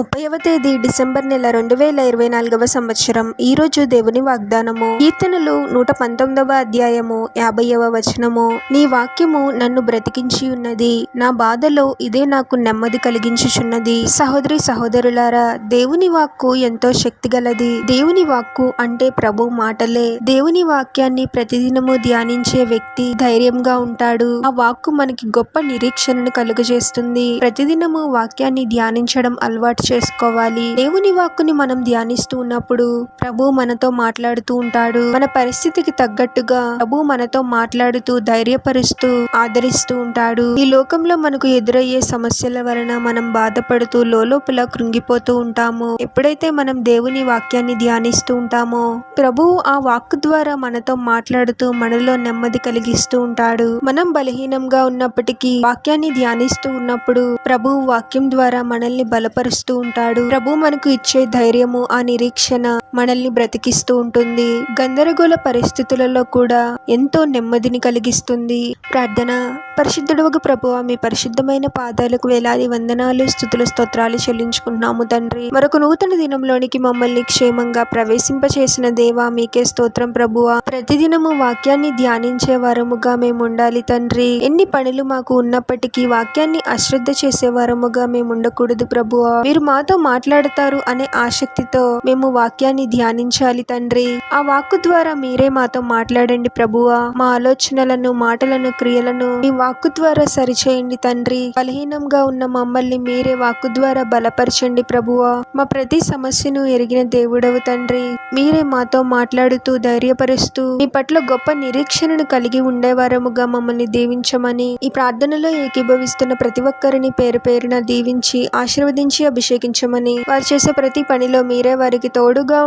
ముప్పైవ తేదీ డిసెంబర్ నెల రెండు వేల ఇరవై నాలుగవ సంవత్సరం. ఈ రోజు దేవుని వాగ్దానము. కీర్తనలు నూట పంతొమ్మిదవ అధ్యాయము యాభైవ వచనము. నీ వాక్యము నన్ను బ్రతికించి ఉన్నది. నా బాధలో ఇదే నాకు నెమ్మది కలిగించుచున్నది. సహోదరి సహోదరులారా దేవుని వాక్కు ఎంతో శక్తి గలది. దేవుని వాక్కు అంటే ప్రభు మాటలే. దేవుని వాక్యాన్ని ప్రతిదినము ధ్యానించే వ్యక్తి ధైర్యంగా ఉంటాడు. ఆ వాక్కు మనకి గొప్ప నిరీక్షణను కలుగజేస్తుంది. ప్రతిదినము వాక్యాన్ని ధ్యానించడం అలవాటు చేసుకోవాలి. దేవుని వాక్కుని మనం ధ్యానిస్తూ ఉన్నప్పుడు ప్రభు మనతో మాట్లాడుతూ ఉంటాడు. మన పరిస్థితికి తగ్గట్టుగా ప్రభు మనతో మాట్లాడుతూ ధైర్యపరుస్తూ ఆదరిస్తూ ఉంటాడు. ఈ లోకంలో మనకు ఎదురయ్యే సమస్యల వలన మనం బాధపడుతూ లోపల కృంగిపోతూ ఉంటాము. ఎప్పుడైతే మనం దేవుని వాక్యాన్ని ధ్యానిస్తూ ఉంటామో ప్రభువు ఆ వాక్ ద్వారా మనతో మాట్లాడుతూ మనలో నెమ్మది కలిగిస్తూ ఉంటాడు. మనం బలహీనంగా ఉన్నప్పటికీ వాక్యాన్ని ధ్యానిస్తూ ఉన్నప్పుడు ప్రభు వాక్యం ద్వారా మనల్ని బలపరుస్తూ ఉంటాడు. ప్రభు మనకు ఇచ్చే ధైర్యము ఆ నిరీక్షణ మనల్ని బ్రతికిస్తూ ఉంటుంది. గందరగోళ పరిస్థితులలో కూడా ఎంతో నెమ్మదిని కలిగిస్తుంది. ప్రార్థన. పరిశుద్ధుడవగు ప్రభువ మీ పరిశుద్ధమైన పాదాలకు వేలాది వందనాలు స్థుతుల స్తోత్రాలు చెల్లించుకుంటున్నాము తండ్రి. మరొక నూతన దినంలోనికి మమ్మల్ని క్షేమంగా ప్రవేశింపచేసిన దేవా మీకే స్తోత్రం ప్రభువ. ప్రతిదినము వాక్యాన్ని ధ్యానించే వారముగా మేము ఉండాలి తండ్రి. ఎన్ని పనులు మాకు ఉన్నప్పటికీ వాక్యాన్ని అశ్రద్ధ చేసే వారముగా మేము ఉండకూడదు ప్రభువ. మీరు మాతో మాట్లాడతారు అనే ఆసక్తితో మేము వాక్యాన్ని వాక్యాన్ని ధ్యానించాలి తండ్రి. ఆ వాక్కు ద్వారా మీరే మాతో మాట్లాడండి ప్రభువ. మా ఆలోచనలను మాటలను క్రియలను మీ వాక్కు ద్వారా సరిచేయండి తండ్రి. బలహీనంగా ఉన్న మమ్మల్ని మీరే వాక్కు ద్వారా బలపరచండి ప్రభువ. మా ప్రతి సమస్యను ఎరిగిన దేవుడవు తండ్రి. మీరే మాతో మాట్లాడుతూ ధైర్యపరుస్తూ మీ పట్ల గొప్ప నిరీక్షణను కలిగి ఉండేవారముగా మమ్మల్ని దీవించమని ఈ ప్రార్థనలో ఏకీభవిస్తున్న ప్రతి ఒక్కరిని పేరు పేరున దీవించి ఆశీర్వదించి అభిషేకించమని వారు చేసే ప్రతి పనిలో మీరే వారికి తోడుగా